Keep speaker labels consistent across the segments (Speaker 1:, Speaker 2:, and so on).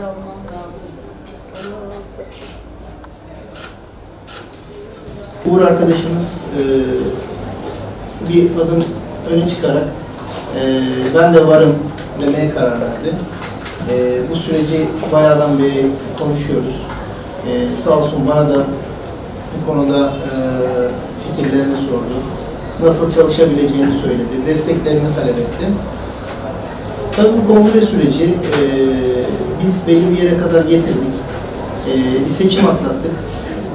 Speaker 1: lazım.
Speaker 2: Uğur arkadaşımız e, bir adım öne çıkarak e, ben de varım demeye karar verdi. E, bu süreci bayağıdan beri konuşuyoruz. E, sağ olsun bana da bu konuda e, fikirlerini sordu. Nasıl çalışabileceğini söyledi, desteklerini talep etti. Tabii bu kongre süreci e, biz belli bir yere kadar getirdik. E, bir seçim atlattık.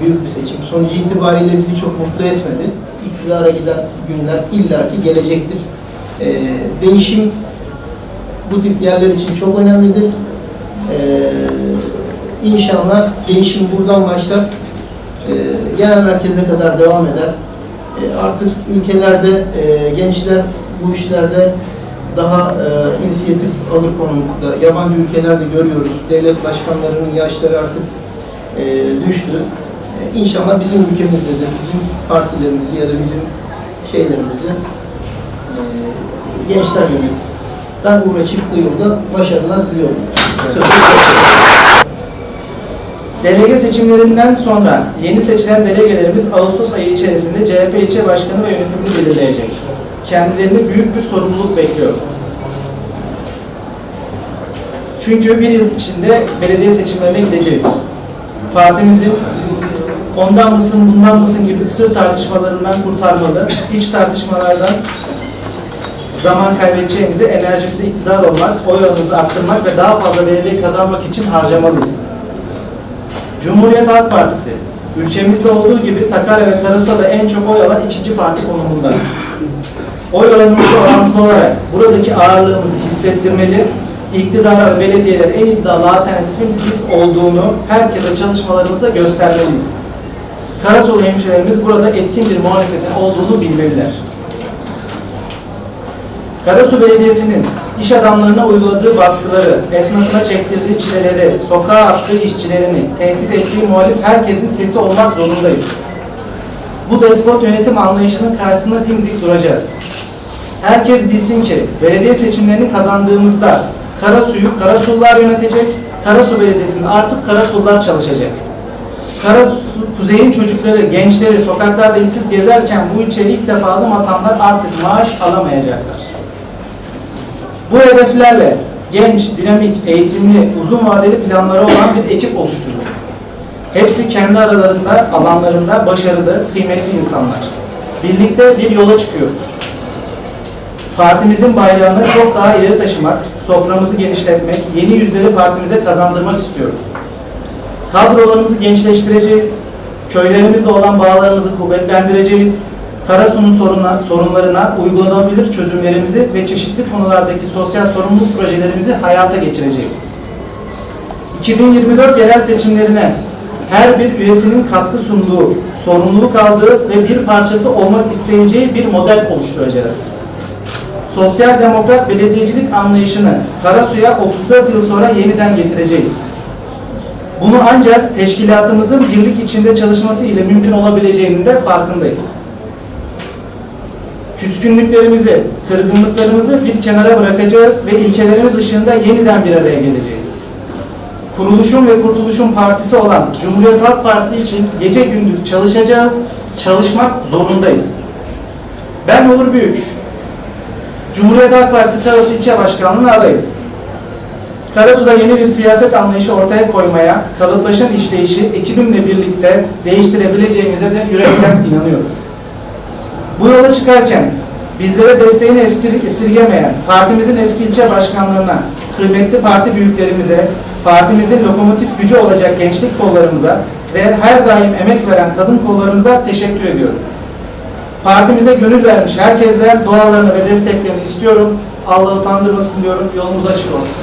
Speaker 2: Büyük bir seçim. Sonucu itibariyle bizi çok mutlu etmedi. İktidara giden günler illaki gelecektir. E, değişim bu tip yerler için çok önemlidir. E, inşallah değişim buradan başlar. E, genel merkeze kadar devam eder. E, artık ülkelerde e, gençler bu işlerde daha e, inisiyatif alır konumda. Yabancı ülkelerde görüyoruz. Devlet başkanlarının yaşları artık e, düştü. E, inşallah bizim ülkemizde de bizim partilerimizi ya da bizim şeylerimizi e, gençler yönetir. Ben Uğur'a çıktığı yolda başarılar diliyorum.
Speaker 3: Delege seçimlerinden sonra yeni seçilen delegelerimiz Ağustos ayı içerisinde CHP ilçe başkanı ve yönetimini belirleyecek. Kendilerini büyük bir sorumluluk bekliyor. Çünkü bir yıl içinde belediye seçimlerine gideceğiz. Partimizin ondan mısın bundan mısın gibi kısır tartışmalarından kurtarmalı, iç tartışmalardan zaman kaybedeceğimizi, enerjimizi iktidar olmak, oy oranımızı arttırmak ve daha fazla belediye kazanmak için harcamalıyız. Cumhuriyet Halk Partisi, ülkemizde olduğu gibi Sakarya ve Karasu'da en çok oy alan ikinci parti konumunda. Oy oranımızı orantılı olarak buradaki ağırlığımızı hissettirmeli, iktidara ve belediyeler en iddialı alternatifin biz olduğunu herkese çalışmalarımızda göstermeliyiz. Karasolu hemşehrilerimiz burada etkin bir muhalefetin olduğunu bilmeliler. Karasu Belediyesi'nin iş adamlarına uyguladığı baskıları, esnafına çektirdiği çileleri, sokağa attığı işçilerini, tehdit ettiği muhalif herkesin sesi olmak zorundayız. Bu despot yönetim anlayışının karşısında dimdik duracağız. Herkes bilsin ki belediye seçimlerini kazandığımızda Karasu'yu Karasullar yönetecek, Karasu Belediyesi'nde artık Karasullar çalışacak. Karasu, Kuzey'in çocukları, gençleri sokaklarda işsiz gezerken bu ilçeye ilk defa adım atanlar artık maaş alamayacaklar. Bu hedeflerle genç, dinamik, eğitimli, uzun vadeli planları olan bir ekip oluşturduk. Hepsi kendi aralarında, alanlarında başarılı, kıymetli insanlar. Birlikte bir yola çıkıyoruz. Partimizin bayrağını çok daha ileri taşımak, soframızı genişletmek, yeni yüzleri partimize kazandırmak istiyoruz. Kadrolarımızı gençleştireceğiz, köylerimizle olan bağlarımızı kuvvetlendireceğiz, Karasu'nun sorunla, sorunlarına uygulanabilir çözümlerimizi ve çeşitli konulardaki sosyal sorumluluk projelerimizi hayata geçireceğiz. 2024 yerel seçimlerine her bir üyesinin katkı sunduğu, sorumluluk aldığı ve bir parçası olmak isteyeceği bir model oluşturacağız. Sosyal demokrat belediyecilik anlayışını Karasu'ya 34 yıl sonra yeniden getireceğiz. Bunu ancak teşkilatımızın birlik içinde çalışması ile mümkün olabileceğinin de farkındayız küskünlüklerimizi, kırgınlıklarımızı bir kenara bırakacağız ve ilkelerimiz ışığında yeniden bir araya geleceğiz. Kuruluşun ve Kurtuluşun Partisi olan Cumhuriyet Halk Partisi için gece gündüz çalışacağız, çalışmak zorundayız. Ben Uğur Büyük, Cumhuriyet Halk Partisi Karasu İlçe Başkanlığı'na adayım. Karasu'da yeni bir siyaset anlayışı ortaya koymaya, kalıplaşan işleyişi ekibimle birlikte değiştirebileceğimize de yürekten inanıyorum. Bu yola çıkarken bizlere desteğini esirgemeyen partimizin eski ilçe başkanlarına, kıymetli parti büyüklerimize, partimizin lokomotif gücü olacak gençlik kollarımıza ve her daim emek veren kadın kollarımıza teşekkür ediyorum. Partimize gönül vermiş herkesten dualarını ve desteklerini istiyorum. Allah utandırmasın diyorum. Yolumuz açık olsun.